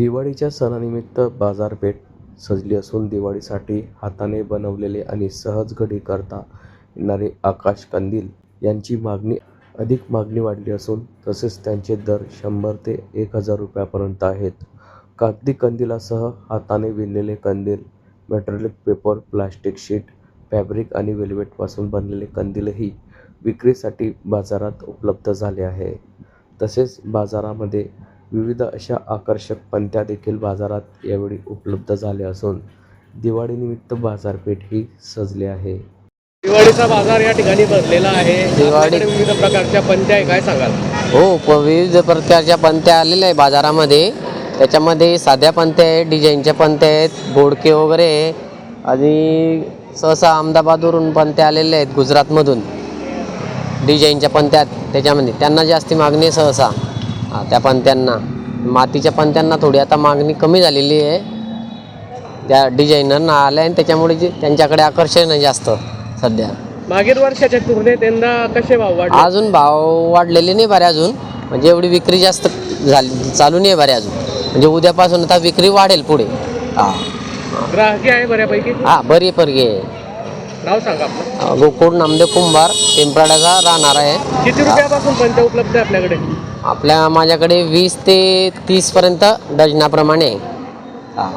दिवाळीच्या सणानिमित्त बाजारपेठ सजली असून दिवाळीसाठी हाताने बनवलेले आणि सहज घडी करता येणारे आकाश कंदील यांची मागणी अधिक मागणी वाढली असून तसेच त्यांचे दर शंभर ते एक हजार रुपयापर्यंत आहेत. कागदी कंदिलासह हाताने विणलेले कंदील metallic paper plastic sheet fabric आणि वेल्वेटपासून बनलेले कंदीलही विक्रीसाठी बाजारात उपलब्ध झाले आहे. तसेच बाजारामध्ये विविध अशा आकर्षक पंत्या देखील बाजारात यावेळी उपलब्ध झाल्या असून दिवाळीनिमित्त बाजारपेठ ही सजली आहे. दिवाळीचा बाजार या ठिकाणी भरलेला आहे. दिवाळी- विविध प्रकारच्या पंत्या आहे काय सांगाल? हो प विविध प्रकारच्या पंत्या आलेल्या आहे बाजारामध्ये. त्याच्यामध्ये साध्या पंत्या आहेत डिझाईनच्या पंत्या आहेत बोडके वगैरे आहे. आणि सहसा अहमदाबादवरून पंत्या आलेल्या आहेत गुजरातमधून. डिझाईनच्या पंत्या आहेत त्याच्यामध्ये. त्यांना जास्ती मागणी आहे सहसा. हा, त्या पंत्यांना. मातीच्या पंत्यांना थोडी आता मागणी कमी झालेली आहे. त्या डिझायनरना आल्या आणि त्याच्यामुळे जे त्यांच्याकडे आकर्षण आहे जास्त सध्या. मागील वर्षाच्या तुलनेत यंदा कसे भाव वाढले? अजून भाव वाढलेले नाही बरे अजून. म्हणजे एवढी विक्री जास्त झाली चालू नाही बरे अजून. म्हणजे उद्यापासून आता विक्री वाढेल पुढे. हा. ग्राहकी आहे बऱ्यापैकी? हा बरी परगे. नाव सांगा आपलं. गोकुळ नामदेव कुंभार पिंपराड्याचा राहणार आहे. किती रुपयापासून पंत्या उपलब्ध आहे आपल्याकडे? आपल्या माझ्याकडे वीस ते तीसपर्यंत डझनाप्रमाणे आहे. हा.